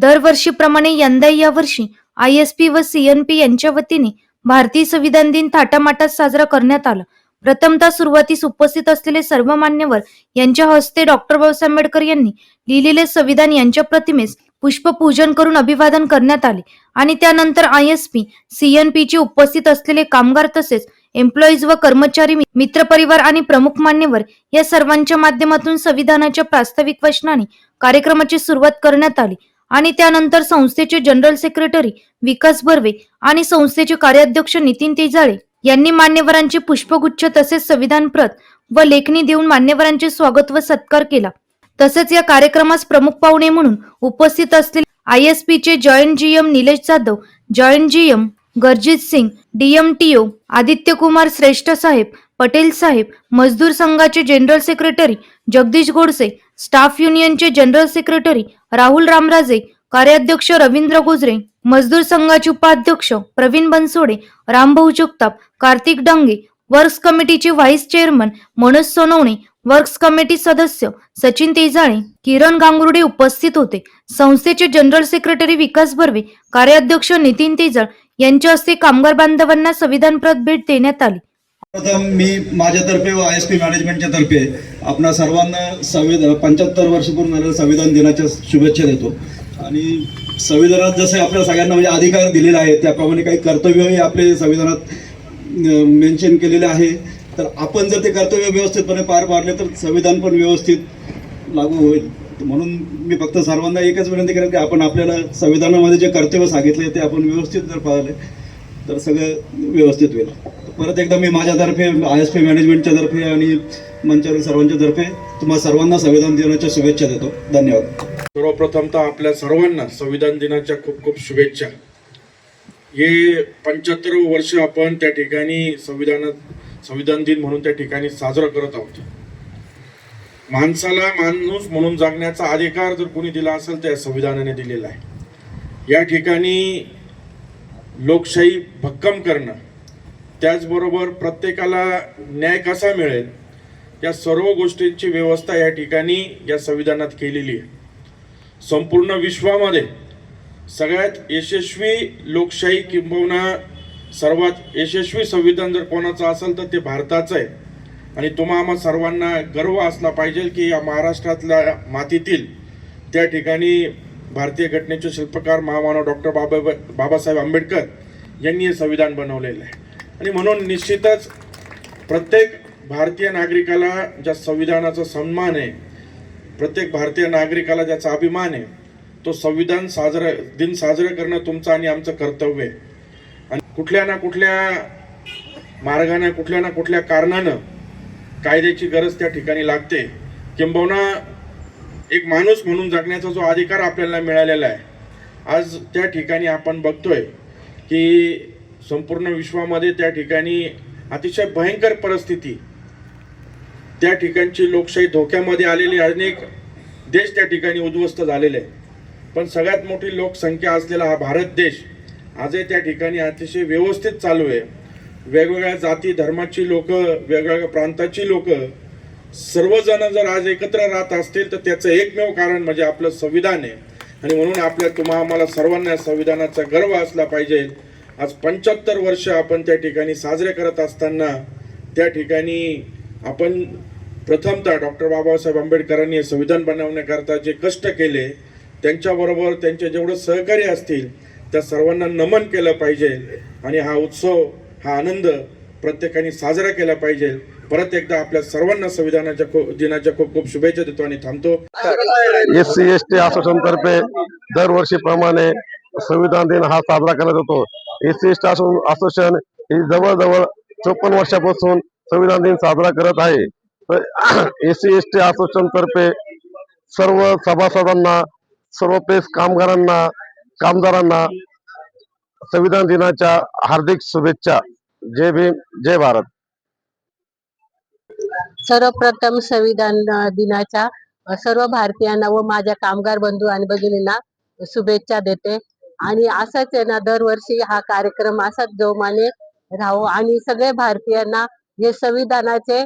दरवर्षीप्रमाणे यंदा या वर्षी आय एस पी व सीएनपी यांच्या वतीने भारतीय संविधान दिन थाटामाटात साजरा करण्यात आला. प्रथमतः सुरुवातीस उपस्थित असलेले सर्व मान्यवर यांच्या हस्ते डॉक्टर बाबासाहेब आंबेडकर यांनी लिहिलेले संविधान यांच्या प्रतिमेस पुष्पपूजन करून अभिवादन करण्यात आले आणि त्यानंतर आय एस पी सीएनपी चे उपस्थित असलेले कामगार तसेच एम्प्लॉईज व कर्मचारी मित्रपरिवार आणि प्रमुख मान्यवर या सर्वांच्या माध्यमातून संविधानाच्या प्रास्ताविक वचनाने कार्यक्रमाची सुरुवात करण्यात आली. आणि त्यानंतर संस्थेचे जनरल सेक्रेटरी विकास बर्वे आणि संस्थेचे कार्याध्यक्ष नितीन तेजाळे यांनी मान्यवरांचे पुष्पगुच्छ तसेच संविधान प्रत व लेखणी देऊन मान्यवरांचे स्वागत व सत्कार केला. तसेच या कार्यक्रमास प्रमुख पाहुणे म्हणून उपस्थित असलेले आय एस पी चे joint GM Nilesh Jadhav joint GM Garjeet Singh DMTO Aditya Kumar Shreshtha साहेब पटेल साहेब मजदूर संघाचे general secretary Jagdish Godse staff युनियनचे जनरल सेक्रेटरी राहुल रामराजे कार्याध्यक्ष रवींद्र गुजरे मजदूर संघाचे उपाध्यक्ष प्रवीण बनसोडे रामभाऊ जगताप कार्तिक डांगे वर्क्स कमिटीचे vice chairman Manoj Sonawane works committee सदस्य सचिन तेजाळे किरण गांगुर्डे उपस्थित होते. संस्थेचे जनरल सेक्रेटरी विकास बर्वे कार्याध्यक्ष नितीन तेजाळ यांच्या हस्ते कामगार बांधवांना संविधानप्रत भेट देण्यात आली. प्रथम मी माझ्यातर्फे व आय एस पी मॅनेजमेंटच्या तर्फे आपणा सर्वांना संविधान पंच्याहत्तर वर्ष पूर्ण झालेल्या संविधान दिनाच्या शुभेच्छा देतो. आणि संविधानात जसे आपल्या सगळ्यांना म्हणजे अधिकार दिलेले आहेत त्याप्रमाणे काही कर्तव्यही आपले संविधानात मेन्शन केलेले आहे. तर आपण जर ते कर्तव्य व्यवस्थितपणे पार पाडले तर संविधान पण व्यवस्थित लागू होईल. म्हणून मी फक्त सर्वांना एकच विनंती करेन की आपण आपल्याला संविधानामध्ये जे कर्तव्य सांगितले ते आपण व्यवस्थित जर पाळले तर सगळं व्यवस्थित होईल. परत एकदा मी माझ्यातर्फे आय एस पी मॅनेजमेंटच्या तर्फे आणि मंचावरील सर्वांच्या तर्फे तुम्हाला सर्वांना संविधान दिनाच्या शुभेच्छा देतो. धन्यवाद. सर्वप्रथमतः आपल्या सर्वांना संविधान दिनाच्या खूप खूप शुभेच्छा. हे पंच्याहत्तर वर्ष आपण त्या ठिकाणी संविधानात संविधान दिन म्हणून त्या ठिकाणी साजरा करत आहोत. माणसाला माणूस म्हणून जगण्याचा अधिकार जर कोणी दिला असेल तर या संविधानाने दिलेला आहे. या ठिकाणी लोकशाही भक्कम करणं त्याचबरोबर प्रत्येकाला न्याय कसा मिळेल या सर्व गोष्टींची व्यवस्था या ठिकाणी या संविधानात केलेली आहे. संपूर्ण विश्वामध्ये सगळ्यात यशस्वी लोकशाही किंबहुना सर्वात यशस्वी संविधान जर कोणाचं असेल तर ते भारताचं आहे. आणि तुम्हा आम्हा सर्वांना गर्व असला पाहिजे की या महाराष्ट्रातल्या मातीतील त्या ठिकाणी भारतीय घटनेचे शिल्पकार महामानव डॉक्टर बाबा बाबासाहेब आंबेडकर यांनी हे संविधान बनवलेलं आहे. आणि म्हणून निश्चितच प्रत्येक भारतीय नागरिकाला ज्या संविधानाचा सन्मान आहे प्रत्येक भारतीय नागरिकाला ज्याचा अभिमान आहे तो संविधान साजरा दिन साजरं करणं तुमचं आणि आमचं कर्तव्य आहे. आणि कुठल्या ना कुठल्या मार्गाने कुठल्या ना कुठल्या कारणानं कायद्याची गरज त्या ठिकाणी लागते. किंबहुना एक माणूस म्हणून जगण्याचा जो अधिकार आपल्याला मिळालेला आहे आज त्या ठिकाणी आपण बघतोय की संपूर्ण विश्वामध्ये त्या ठिकाणी अतिशय भयंकर परिस्थिती. त्या ठिकाणची लोकशाही धोक्यामध्ये आलेली अनेक देश त्या ठिकाणी उद्ध्वस्त झालेले आहे पण सगळ्यात मोठी लोकसंख्या असलेला हा भारत देश आजही त्या ठिकाणी अतिशय व्यवस्थित चालू आहे. वेगवेगळ्या जाती धर्माची लोक वेगवेगळ्या प्रांताची लोक सर्वजण जर आज एकत्र राहत असतील तर त्याचं एकमेव कारण म्हणजे आपलं संविधान आहे. आणि म्हणून आपल्या तुम्हा आम्हाला सर्वांना संविधानाचा गर्व असला पाहिजे. आज पंच्याहत्तर वर्ष आपण त्या ठिकाणी साजरे करत असताना त्या ठिकाणी आपण प्रथमतः डॉक्टर बाबासाहेब आंबेडकरांनी संविधान बनवण्याकरता जे कष्ट केले त्यांच्याबरोबर त्यांचे जेवढं सहकार्य असतील त्या सर्वांना नमन केलं पाहिजे आणि हा उत्सव हा आनंद प्रत्येकाने साजरा केला पाहिजे. परत एकदा आपल्या सर्वांना संविधानाच्या खूप दिनाच्या खूप खूप शुभेच्छा देतो आणि थांबतो. S C S T association तर्फे दरवर्षीप्रमाणे संविधान दिन हा साजरा केला जातो एस सी एस असोसिएशन ही जवळजवळ चोपन्न वर्षापासून संविधान दिन साजरा करत आहे. तर S C S T association तर्फे सर्व सभासदांना सर्व प्रेस कामगारांना कामगारांना संविधान दिनाच्या हार्दिक शुभेच्छा. जय भीम जय भारत. सर्वप्रथम संविधान दिनाच्या सर्व भारतीयांना व माझ्या कामगार बंधू आणि भगिनींना शुभेच्छा देते. आणि असाच आहे ना दरवर्षी हा कार्यक्रम असाच जोमाने राहो. आणि सगळे भारतीयांना हे संविधानाचे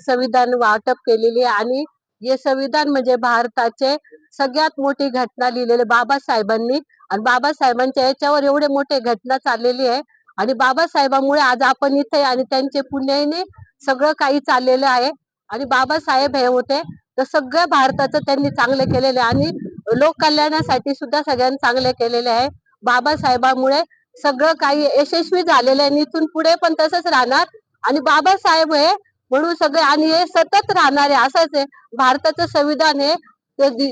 संविधान वाटप केलेली आणि हे संविधान म्हणजे भारताचे सगळ्यात मोठी घटना लिहिलेली बाबासाहेबांनी. आणि बाबासाहेबांच्या याच्यावर एवढे मोठे घटना चाललेली आहे. आणि बाबासाहेबांमुळे आज आपण इथे आणि त्यांचे पुण्याने सगळं काही चाललेलं आहे. आणि बाबासाहेब हे होते. तर सगळं भारताचं त्यांनी चांगले केलेले आहे. आणि लोक कल्याणासाठी सुद्धा सगळ्यांनी चांगले केलेले आहे. बाबासाहेबांमुळे सगळं काही यशस्वी झालेलं आहे. आणि इथून पुढे पण तसंच राहणार. आणि बाबासाहेब हे म्हणून सगळे आणि हे सतत राहणार आहे. असंच आहे. भारताचं संविधान हे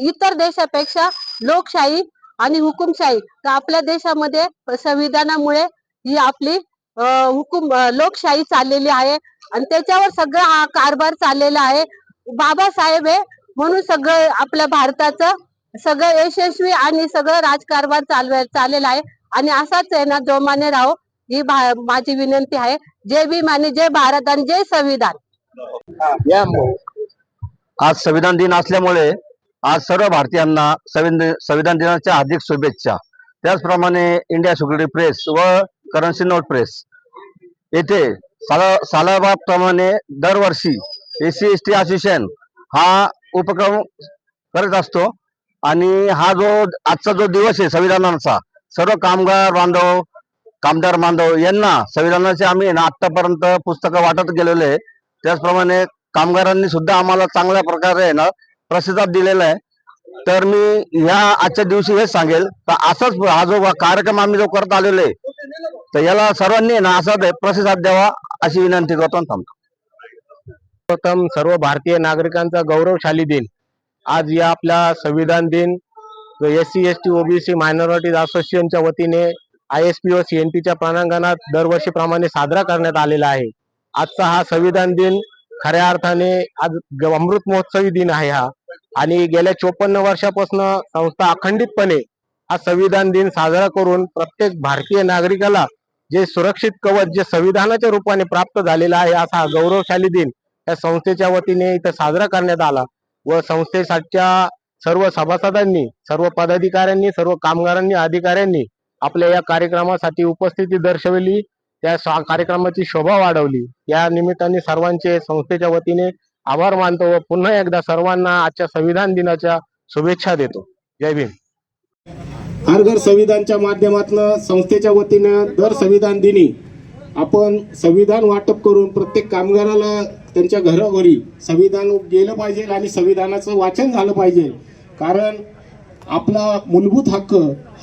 इतर देशापेक्षा लोकशाही आणि हुकुमशाही. तर आपल्या देशामध्ये संविधानामुळे ही आपली हुकुम लोकशाही चाललेली आहे. आणि त्याच्यावर सगळा हा कारभार चाललेला आहे. बाबासाहेब हे म्हणून सगळं आपल्या भारताचं सगळं यशस्वी आणि सगळं राजकारभार चालव चाललेला आहे. आणि असाच आहे ना जोमाने राहो ही माझी विनंती आहे. जय भीम आणि जय भारत आणि जय संविधान. आज संविधान दिन असल्यामुळे आज सर्व भारतीयांना संविधान संविधान दिनाच्या हार्दिक शुभेच्छा. त्याचप्रमाणे इंडिया सिक्युरिटी प्रेस व करन्सी नोट प्रेस. येथे साला सालाबाप्रमाणे दरवर्षी S C S T association हा उपक्रम करत असतो. आणि हा जो आजचा जो दिवस आहे संविधानाचा सर्व कामगार बांधव कामदार बांधव यांना संविधानाचे आम्ही ना आतापर्यंत पुस्तकं वाटत गेलेले आहे. त्याचप्रमाणे कामगारांनी सुद्धा आम्हाला चांगल्या प्रकारे ना प्रतिसाद दिलेला आहे. तर मी ह्या आजच्या दिवशी हेच सांगेल तर असाच हा जो कार्यक्रम आम्ही जो करत आलेलो आहे तर याला सर्वांनी ना असाच प्रतिसाद द्यावा अशी विनंती करतो आणि थांबतो. प्रथम सर्व भारतीय नागरिकांचा गौरवशाली दिन. आज या आपल्या संविधान दिन S C S T OBC minorities असोसिएशनच्या वतीने I S P O C N टीच्या प्रांगणात दरवर्षीप्रमाणे साजरा करण्यात आलेला आहे. आजचा हा संविधान दिन खऱ्या अर्थाने आज अमृत महोत्सवी दिन आहे हा. आणि गेल्या चोपन्न वर्षापासून संस्था अखंडितपणे हा संविधान दिन साजरा करून प्रत्येक भारतीय नागरिकाला जे सुरक्षित कवच जे संविधानाच्या रूपाने प्राप्त झालेला आहे असा हा गौरवशाली दिन या संस्थेच्या वतीने इथं साजरा करण्यात आला. व संस्थेसाठीच्या सर्व सभासदांनी सर्व पदाधिकाऱ्यांनी सर्व कामगारांनी अधिकाऱ्यांनी आपल्या या कार्यक्रमासाठी उपस्थिती दर्शवली. त्या कार्यक्रमाची शोभा वाढवली. या निमित्ताने सर्वांचे संस्थेच्या वतीने आभार मानतो व पुन्हा एकदा सर्वांना आजच्या संविधान दिनाच्या शुभेच्छा देतो. जय भीम. हरघर संविधानच्या माध्यमातून संस्थेच्या वतीनं दर संविधान दिनी आपण संविधान वाटप करून प्रत्येक कामगाराला त्यांच्या घरोघरी संविधान गेलं पाहिजे आणि संविधानाचं वाचन झालं पाहिजे. कारण आपला मूलभूत हक्क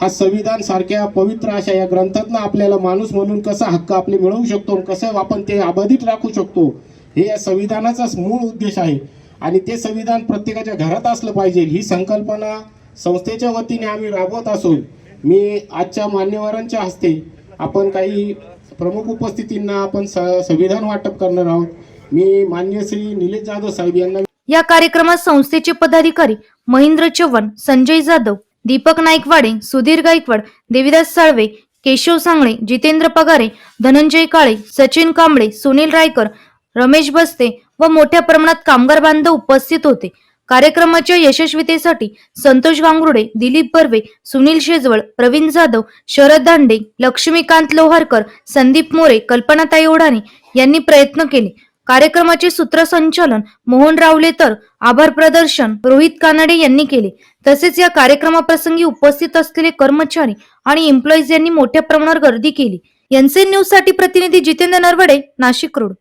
हा संविधान सारख्या पवित्र अशा या ग्रंथातनं आपल्याला माणूस म्हणून कसा हक्क आपले मिळवू शकतो कसं आपण ते अबाधित राखू शकतो हे या संविधानाचाच मूळ उद्देश आहे. आणि ते संविधान प्रत्येकाच्या घरात असलं पाहिजे ही संकल्पना संस्थेच्या वतीने आम्ही राबवत असून मी आजच्या मान्यवरांच्या हस्ते आपण काही प्रमुख उपस्थितींना आपण स- संविधान वाटप करणार आहोत. मी मान्य श्री निलेश जाधव साहेब यांना या कार्यक्रमात संस्थेचे पदाधिकारी महेंद्र चव्हाण संजय जाधव दीपक नाईकवाडे सुधीर गायकवाड देविदास साळवे केशव सांगळे जितेंद्र पगारे धनंजय काळे सचिन कांबळे सुनील रायकर रमेश बस्ते व मोठ्या प्रमाणात कामगार बांधव उपस्थित होते. कार्यक्रमाच्या यशस्वीतेसाठी संतोष गांगुर्डे दिलीप बर्वे सुनील शेजवळ प्रवीण जाधव शरद दांडे लक्ष्मीकांत लोहारकर संदीप मोरे कल्पनाताई ओढाणे यांनी प्रयत्न केले. कार्यक्रमाचे सूत्रसंचालन मोहन रावले तर आभार प्रदर्शन रोहित कानडे यांनी केले. तसेच या कार्यक्रमाप्रसंगी उपस्थित असलेले कर्मचारी आणि एम्प्लॉईज यांनी मोठ्या प्रमाणावर गर्दी केली. एनसीएन न्यूजसाठी प्रतिनिधी जितेंद्र नरवडे नाशिक रोड.